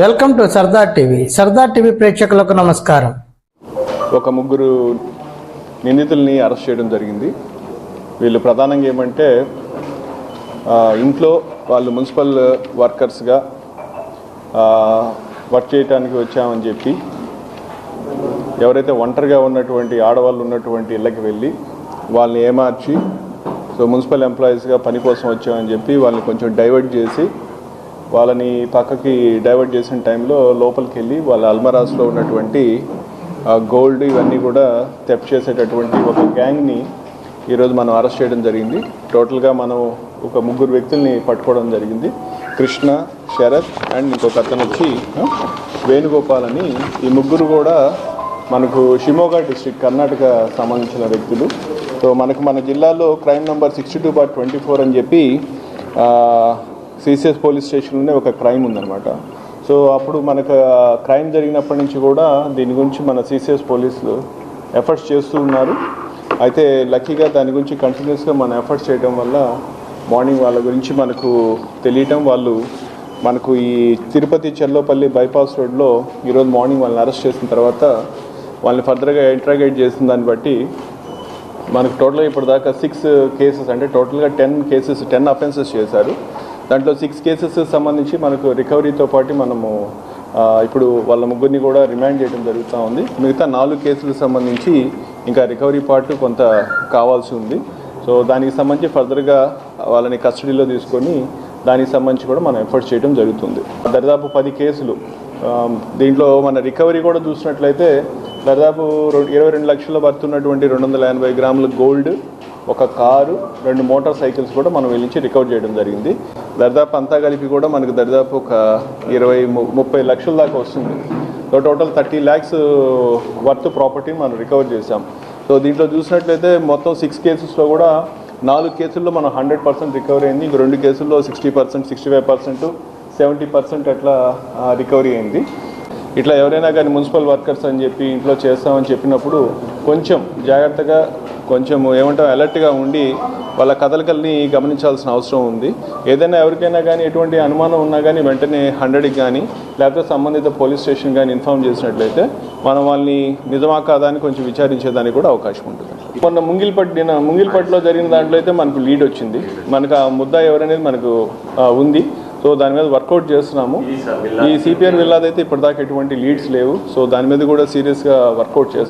Welcome to Sardar TV. Sardar TV ప్రేక్షకులకు నమస్కారం. ఒక ముగ్గురు నిందితుల్ని అరెస్ట్ చేయడం జరిగింది. వీళ్ళు ప్రధానంగా ఏమంటే ఇంట్లో వాళ్ళు మున్సిపల్ వర్కర్స్గా వర్క్ చేయడానికి వచ్చామని చెప్పి ఎవరైతే ఒంటరిగా ఉన్నటువంటి ఆడవాళ్ళు ఉన్నటువంటి ఇళ్ళకి వెళ్ళి వాళ్ళని ఏమార్చి సో మున్సిపల్ ఎంప్లాయీస్గా పని కోసం వచ్చామని చెప్పి వాళ్ళని కొంచెం డైవర్ట్ చేసి వాళ్ళని పక్కకి డైవర్ట్ చేసిన టైంలో లోపలికి వెళ్ళి వాళ్ళ అల్మరాస్లో ఉన్నటువంటి గోల్డ్ ఇవన్నీ కూడా తెప్ చేసేటటువంటి ఒక గ్యాంగ్ని ఈరోజు మనం అరెస్ట్ చేయడం జరిగింది. టోటల్గా మనం ఒక ముగ్గురు వ్యక్తుల్ని పట్టుకోవడం జరిగింది. కృష్ణ శరత్ అండ్ ఇంకొక అతను వచ్చి వేణుగోపాల్ అని ఈ ముగ్గురు కూడా మనకు షిమోగా డిస్ట్రిక్ట్ కర్ణాటక సంబంధించిన వ్యక్తులు. సో మనకు మన జిల్లాలో crime number sixty two bar twenty four అని చెప్పి సిసిఎస్ పోలీస్ స్టేషన్లోనే ఒక క్రైమ్ ఉందన్నమాట. సో అప్పుడు మనకు క్రైమ్ జరిగినప్పటి నుంచి కూడా దీని గురించి మన సిసిఎస్ పోలీసులు ఎఫర్ట్స్ చేస్తూ ఉన్నారు. అయితే లక్కీగా దాని గురించి కంటిన్యూస్గా మనం ఎఫర్ట్స్ చేయడం వల్ల మార్నింగ్ వాళ్ళ గురించి మనకు తెలియటం వాళ్ళు మనకు ఈ తిరుపతి చెర్లోపల్లి బైపాస్ రోడ్లో ఈరోజు మార్నింగ్ వాళ్ళని అరెస్ట్ చేసిన తర్వాత వాళ్ళని ఫర్దర్గా ఇంట్రాగేట్ చేసిన దాన్ని బట్టి మనకు టోటల్గా ఇప్పటిదాకా దాకా సిక్స్ కేసెస్ అంటే టోటల్గా టెన్ కేసెస్ టెన్ అఫెన్సెస్ చేశారు. దాంట్లో సిక్స్ కేసెస్ సంబంధించి మనకు రికవరీతో పాటు మనము ఇప్పుడు వాళ్ళ ముగ్గురిని కూడా రిమాండ్ చేయడం జరుగుతూ ఉంది. మిగతా నాలుగు కేసులకు సంబంధించి ఇంకా రికవరీ పార్ట్ కొంత కావాల్సి ఉంది. సో దానికి సంబంధించి ఫర్దర్గా వాళ్ళని కస్టడీలో తీసుకొని దానికి సంబంధించి కూడా మనం ఎఫర్ట్ చేయడం జరుగుతుంది. దరిదాపు పది కేసులు దీంట్లో మన రికవరీ కూడా చూసినట్లయితే దాదాపు రెండు ఇరవై రెండు లక్షల పడుతున్నటువంటి రెండు వందల ఎనభై గ్రాముల గోల్డ్ ఒక కారు రెండు మోటార్ సైకిల్స్ కూడా మనం వెళ్ళించి రికవర్ చేయడం జరిగింది. దరిదాపు అంతా కలిపి కూడా మనకు దరిదాపు ఒక ఇరవై ము- ముప్పై లక్షల దాకా వస్తుంది. So total thirty lakhs worth property మనం రికవర్ చేసాం సో దీంట్లో చూసినట్లయితే మొత్తం సిక్స్ కేసెస్లో కూడా నాలుగు కేసుల్లో మనం హండ్రెడ్ పర్సెంట్ రికవరీ అయింది. ఇంక రెండు కేసుల్లో sixty percent sixty five percent seventy percent అట్లా రికవరీ అయింది. ఇట్లా ఎవరైనా కానీ మున్సిపల్ వర్కర్స్ అని చెప్పి ఇంట్లో చేస్తామని చెప్పినప్పుడు కొంచెం జాగ్రత్తగా కొంచెం ఏమంటాం అలర్ట్గా ఉండి వాళ్ళ కదలికల్ని గమనించాల్సిన అవసరం ఉంది. ఏదైనా ఎవరికైనా కానీ ఎటువంటి అనుమానం ఉన్నా కానీ వెంటనే హండ్రెడ్కి కానీ లేకపోతే సంబంధిత పోలీస్ స్టేషన్ కానీ ఇన్ఫామ్ చేసినట్లయితే మనం వాళ్ళని నిజమా కాదా అని కొంచెం విచారించేదానికి కూడా అవకాశం ఉంటుంది. మొన్న ముంగిల్పట్ నిన్న ముంగిల్పట్లో జరిగిన దాంట్లో అయితే మనకు లీడ్ వచ్చింది. మనకు ఆ ముద్ద ఎవరనేది మనకు ఉంది. సో దాని మీద వర్కౌట్ చేస్తున్నాము. ఈ సిపిఆర్ విల్లాదైతే ఇప్పటిదాకా ఎటువంటి లీడ్స్ లేవు. సో దాని మీద కూడా సీరియస్గా వర్కౌట్ చేస్తున్నాం